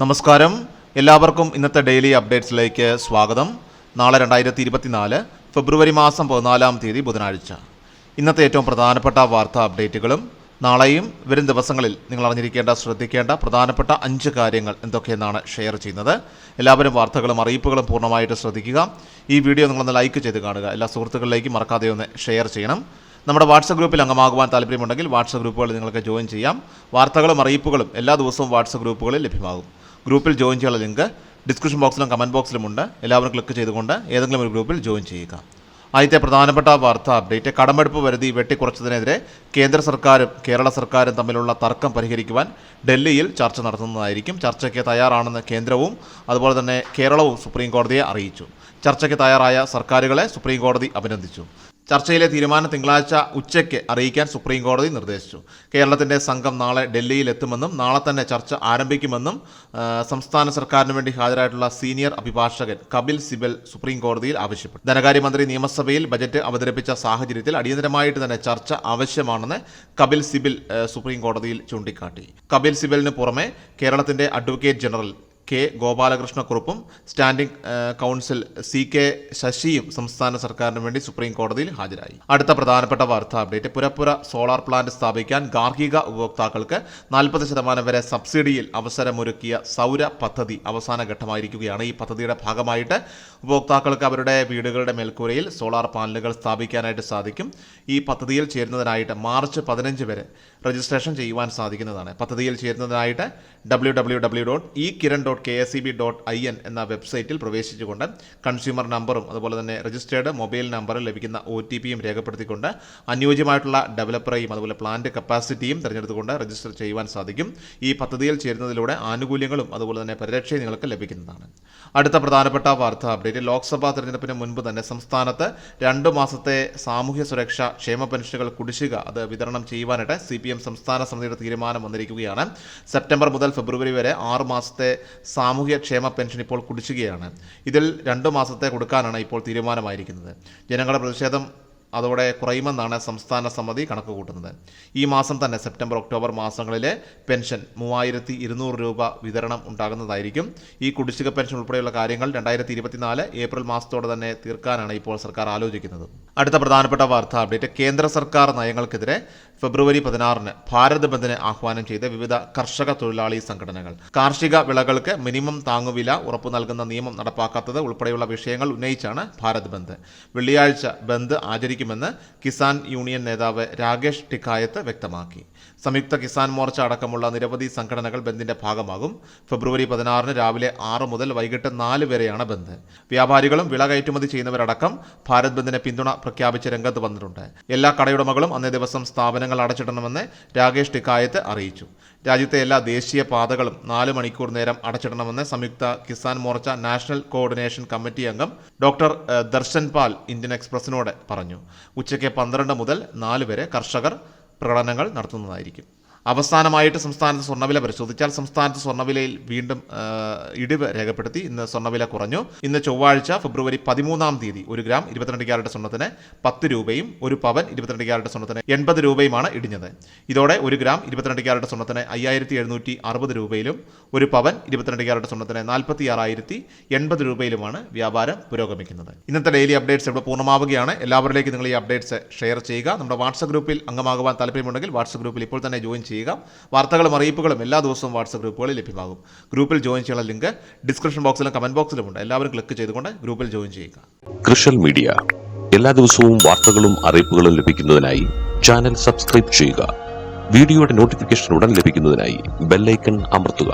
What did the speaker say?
നമസ്കാരം. എല്ലാവർക്കും ഇന്നത്തെ ഡെയിലി അപ്ഡേറ്റ്സിലേക്ക് സ്വാഗതം. നാളെ രണ്ടായിരത്തി ഇരുപത്തിനാല് ഫെബ്രുവരി മാസം പതിനാലാം തീയതി ബുധനാഴ്ച. ഇന്നത്തെ ഏറ്റവും പ്രധാനപ്പെട്ട വാർത്താ അപ്ഡേറ്റുകളും നാളെയും വരും ദിവസങ്ങളിൽ നിങ്ങൾ അറിഞ്ഞിരിക്കേണ്ട ശ്രദ്ധിക്കേണ്ട പ്രധാനപ്പെട്ട അഞ്ച് കാര്യങ്ങൾ എന്തൊക്കെയെന്നാണ് ഷെയർ ചെയ്യുന്നത്. എല്ലാവരും വാർത്തകളും അറിയിപ്പുകളും പൂർണമായിട്ട് ശ്രദ്ധിക്കുക. ഈ വീഡിയോ നിങ്ങളൊന്ന് ലൈക്ക് ചെയ്ത് കാണുക. എല്ലാ സുഹൃത്തുക്കളിലേക്കും മറക്കാതെ ഒന്ന് ഷെയർ ചെയ്യണം. നമ്മുടെ വാട്സപ്പ് ഗ്രൂപ്പിൽ അംഗമാകുവാൻ താല്പര്യമുണ്ടെങ്കിൽ വാട്സപ്പ് ഗ്രൂപ്പുകളിൽ നിങ്ങൾക്ക് ജോയിൻ ചെയ്യാം. വാർത്തകളും അറിയിപ്പുകളും എല്ലാ ദിവസവും വാട്സപ്പ് ഗ്രൂപ്പുകളിൽ ലഭ്യമാകും. ഗ്രൂപ്പിൽ ജോയിൻ ചെയ്യാനുള്ള ലിങ്ക് ഡിസ്ക്രിപ്ഷൻ ബോക്സിലും കമന്റ് ബോക്സിലുമുണ്ട് എല്ലാവരും ക്ലിക്ക് ചെയ്തുകൊണ്ട് ഏതെങ്കിലും ഒരു ഗ്രൂപ്പിൽ ജോയിൻ ചെയ്യുക. ആദ്യത്തെ പ്രധാനപ്പെട്ട വാർത്താ അപ്ഡേറ്റ് കടമെടുപ്പ് പരിധി വെട്ടിക്കുറച്ചതിനെതിരെ കേന്ദ്ര സർക്കാരും കേരള സർക്കാരും തമ്മിലുള്ള തർക്കം പരിഹരിക്കുവാൻ ഡൽഹിയിൽ ചർച്ച നടത്തുന്നതായിരിക്കും. ചർച്ചയ്ക്ക് തയ്യാറാണെന്ന് കേന്ദ്രവും അതുപോലെ തന്നെ കേരളവും സുപ്രീം കോടതിയെ അറിയിച്ചു. ചർച്ചയ്ക്ക് തയ്യാറായ സർക്കാരുകളെ സുപ്രീം കോടതി അഭിനന്ദിച്ചു. ചർച്ചയിലെ തീരുമാനം തിങ്കളാഴ്ച ഉച്ചയ്ക്ക് അറിയിക്കാൻ സുപ്രീം കോടതി നിർദ്ദേശിച്ചു. കേരളത്തിന്റെ സംഘം നാളെ ഡൽഹിയിൽ എത്തുമെന്നും നാളെ തന്നെ ചർച്ച ആരംഭിക്കുമെന്നും സംസ്ഥാന സർക്കാരിന് വേണ്ടി ഹാജരായിട്ടുള്ള സീനിയർ അഭിഭാഷകൻ കപിൽ സിബൽ സുപ്രീം കോടതിയിൽ ആവശ്യപ്പെട്ടു. ധനകാര്യമന്ത്രി നിയമസഭയിൽ ബജറ്റ് അവതരിപ്പിച്ച സാഹചര്യത്തിൽ അടിയന്തരമായിട്ട് തന്നെ ചർച്ച ആവശ്യമാണെന്ന് കപിൽ സിബിൽ സുപ്രീം കോടതിയിൽ ചൂണ്ടിക്കാട്ടി. കപിൽ സിബലിന് പുറമെ കേരളത്തിന്റെ അഡ്വക്കേറ്റ് ജനറൽ കെ ഗോപാലകൃഷ്ണക്കുറുപ്പും സ്റ്റാൻഡിംഗ് കൗൺസിൽ സി കെ ശശിയും സംസ്ഥാന സർക്കാരിന് വേണ്ടി സുപ്രീം കോടതിയിൽ ഹാജരായി. അടുത്ത പ്രധാനപ്പെട്ട വാർത്താ അപ്ഡേറ്റ് പുരപ്പുര സോളാർ പ്ലാന്റ് സ്ഥാപിക്കാൻ ഗാർഹിക ഉപഭോക്താക്കൾക്ക് നാൽപ്പത് ശതമാനം വരെ സബ്സിഡിയിൽ അവസരമൊരുക്കിയ സൗര പദ്ധതി അവസാന ഘട്ടമായിരിക്കുകയാണ്. ഈ പദ്ധതിയുടെ ഭാഗമായിട്ട് ഉപഭോക്താക്കൾക്ക് അവരുടെ വീടുകളുടെ മേൽക്കൂരയിൽ സോളാർ പാനലുകൾ സ്ഥാപിക്കാനായിട്ട് സാധിക്കും. ഈ പദ്ധതിയിൽ ചേരുന്നതിനായിട്ട് മാർച്ച് പതിനഞ്ച് വരെ രജിസ്ട്രേഷൻ ചെയ്യുവാൻ സാധിക്കുന്നതാണ്. പദ്ധതിയിൽ ചേരുന്നതിനായിട്ട് W W W dot E Kiran dot K S E B dot I N എന്ന വെബ്സൈറ്റിൽ പ്രവേശിച്ചുകൊണ്ട് കൺസ്യൂമർ നമ്പറും അതുപോലെ തന്നെ രജിസ്റ്റേർഡ് മൊബൈൽ നമ്പറും ലഭിക്കുന്ന ഒ ടി പിയും രേഖപ്പെടുത്തിക്കൊണ്ട് അനുയോജ്യമായിട്ടുള്ള ഡെവലപ്പറെയും അതുപോലെ പ്ലാന്റ് കപ്പാസിറ്റിയും തിരഞ്ഞെടുത്തുകൊണ്ട് രജിസ്റ്റർ ചെയ്യുവാൻ സാധിക്കും. ഈ പദ്ധതിയിൽ ചേരുന്നതിലൂടെ ആനുകൂല്യങ്ങളും അതുപോലെ തന്നെ പരിരക്ഷയും നിങ്ങൾക്ക് ലഭിക്കുന്നതാണ്. അടുത്ത പ്രധാനപ്പെട്ട വാർത്താ അപ്ഡേറ്റ് ലോക്സഭാ തെരഞ്ഞെടുപ്പിന് മുൻപ് തന്നെ സംസ്ഥാനത്ത് രണ്ട് മാസത്തെ സാമൂഹ്യ സുരക്ഷ ക്ഷേമ പെൻഷനുകൾ കുടിശ്ശിക അത് വിതരണം ചെയ്യുവാനായിട്ട് സി സംസ്ഥാന സമിതിയുടെ തീരുമാനം വന്നിരിക്കുകയാണ്. സെപ്റ്റംബർ മുതൽ ഫെബ്രുവരി വരെ ആറ് മാസത്തെ സാമൂഹ്യ ക്ഷേമ പെൻഷൻ ഇപ്പോൾ കുടിശ്ശികയാണ്. ഇതിൽ രണ്ട് മാസത്തെ കൊടുക്കാനാണ് ഇപ്പോൾ തീരുമാനമായിരിക്കുന്നത്. ജനങ്ങളുടെ പ്രതിഷേധം അതോടെ കുറയുമെന്നാണ് സംസ്ഥാന സമിതി കണക്ക് കൂട്ടുന്നത് ഈ മാസം തന്നെ സെപ്റ്റംബർ ഒക്ടോബർ മാസങ്ങളിലെ പെൻഷൻ മൂവായിരത്തി ഇരുന്നൂറ് രൂപ വിതരണം ഉണ്ടാകുന്നതായിരിക്കും. ഈ കുടിശ്ശിക പെൻഷൻ ഉൾപ്പെടെയുള്ള കാര്യങ്ങൾ രണ്ടായിരത്തി ഇരുപത്തിനാല് ഏപ്രിൽ മാസത്തോടെ തന്നെ തീർക്കാനാണ് ഇപ്പോൾ സർക്കാർ ആലോചിക്കുന്നത്. അടുത്ത പ്രധാനപ്പെട്ട വാർത്താ അപ്ഡേറ്റ് കേന്ദ്ര സർക്കാർ നയങ്ങൾക്കെതിരെ ഫെബ്രുവരി പതിനാറിന് ഭാരത് ബന്ദിനെ ആഹ്വാനം ചെയ്ത വിവിധ കർഷക തൊഴിലാളി സംഘടനകൾ. കാർഷിക വിളകൾക്ക് മിനിമം താങ്ങുവില ഉറപ്പു നൽകുന്ന നിയമം നടപ്പാക്കാത്തത് ഉൾപ്പെടെയുള്ള വിഷയങ്ങൾ ഉന്നയിച്ചാണ് ഭാരത് ബന്ദ്. വെള്ളിയാഴ്ച ബന്ദ് ആചരിക്കുമെന്ന് കിസാൻ യൂണിയൻ നേതാവ് രാകേഷ് ടിക്കായത്ത് വ്യക്തമാക്കി. സംയുക്ത കിസാൻ മോർച്ച അടക്കമുള്ള നിരവധി സംഘടനകൾ ബന്ദിന്റെ ഭാഗമാകും. ഫെബ്രുവരി പതിനാറിന് രാവിലെ ആറ് മുതൽ വൈകിട്ട് നാല് വരെയാണ് ബന്ദ്. വ്യാപാരികളും വിള കയറ്റുമതി ചെയ്യുന്നവരടക്കം ഭാരത് ബന്ദിന് പിന്തുണ പ്രഖ്യാപിച്ച് രംഗത്ത് വന്നിട്ടുണ്ട്. എല്ലാ കടയുടമകളും അന്നേ ദിവസം സ്ഥാപനങ്ങൾ അടച്ചിടണമെന്ന് രാകേഷ് ടിക്കായത്ത് അറിയിച്ചു. രാജ്യത്തെ എല്ലാ ദേശീയ പാതകളും നാല് മണിക്കൂർ നേരം അടച്ചിടണമെന്ന് Samyukta Kisan Morcha national coordination committee അംഗം ഡോക്ടർ ദർശൻ പാൽ ഇന്ത്യൻ എക്സ്പ്രസിനോട് പറഞ്ഞു. ഉച്ചയ്ക്ക് പന്ത്രണ്ട് മുതൽ നാല് വരെ കർഷകർ പ്രകടനങ്ങൾ നടത്തുന്നതായിരിക്കും. അവസാനമായിട്ട് സംസ്ഥാനത്ത് സ്വർണവില പരിശോധിച്ചാൽ സംസ്ഥാനത്ത് സ്വർണവിലയിൽ വീണ്ടും ഇടിവ് രേഖപ്പെടുത്തി. ഇന്ന് സ്വർണവില കുറഞ്ഞു. ഇന്ന് ചൊവ്വാഴ്ച ഫെബ്രുവരി പതിമൂന്നാം തീയതി ഒരു ഗ്രാം ഇരുപത്തിരണ്ട് ക്യാരറ്റ് സ്വർണത്തിന് പത്ത് രൂപയും ഒരു പവൻ ഇരുപത്തിരണ്ട് ക്യാരറ്റ് സ്വർണത്തിന് എൺപത് രൂപയുമാണ് ഇടിഞ്ഞത്. ഇതോടെ ഒരു ഗ്രാം ഇരുപത്തിരണ്ട് ക്യാരറ്റ് സ്വർണത്തിന് അയ്യായിരത്തി എഴുന്നൂറ്റി അറുപത് രൂപയിലും ഒരു പവൻ ഇരുപത്തിരണ്ട് ക്യാരറ്റ് സ്വർണത്തിന് നാൽപ്പത്തി ആറായിരത്തി എൺപത് രൂപയിലുമാണ് വ്യാപാരം പുരോഗമിക്കുന്നത്. ഇന്നത്തെ ഡെയിലി അപ്ഡേറ്റ്സ് ഇവിടെ പൂർണമാവുകയാണ്. എല്ലാവരിലേക്കും നിങ്ങൾ ഈ അപ്ഡേറ്റ്സ് ഷെയർ ചെയ്യുക. നമ്മുടെ വാട്സപ്പ് ഗ്രൂപ്പിൽ അംഗമാകുവാൻ താല്പര്യമുണ്ടെങ്കിൽ വാട്സപ്പ് ഗ്രൂപ്പിൽ ഇപ്പോൾ തന്നെ ജോയിൻ ചെയ്യുക. വാർത്തകളും അറിയിപ്പുകളും എല്ലാ ദിവസവും വാട്സപ്പ് ഗ്രൂപ്പുകളിൽ ലഭ്യമാകും. ഗ്രൂപ്പിൽ ജോയിൻ ചെയ്യാനുള്ള ലിങ്ക് ഡിസ്ക്രിപ്ഷൻ ബോക്സിലും കമന്റ് ബോക്സിലുമുണ്ട് എല്ലാവരും ക്ലിക്ക് ചെയ്തുകൊണ്ട് ഗ്രൂപ്പിൽ ജോയിൻ ചെയ്യുക. കൃഷൽ മീഡിയ. എല്ലാ ദിവസവും വാർത്തകളും അറിയിപ്പുകളും ലഭിക്കുന്നതിനായി ചാനൽ സബ്സ്ക്രൈബ് ചെയ്യുക. വീഡിയോയുടെ നോട്ടിഫിക്കേഷൻ ഉടൻ ലഭിക്കുന്നതിനായി ബെല്ലൈക്കൺ അമർത്തുക.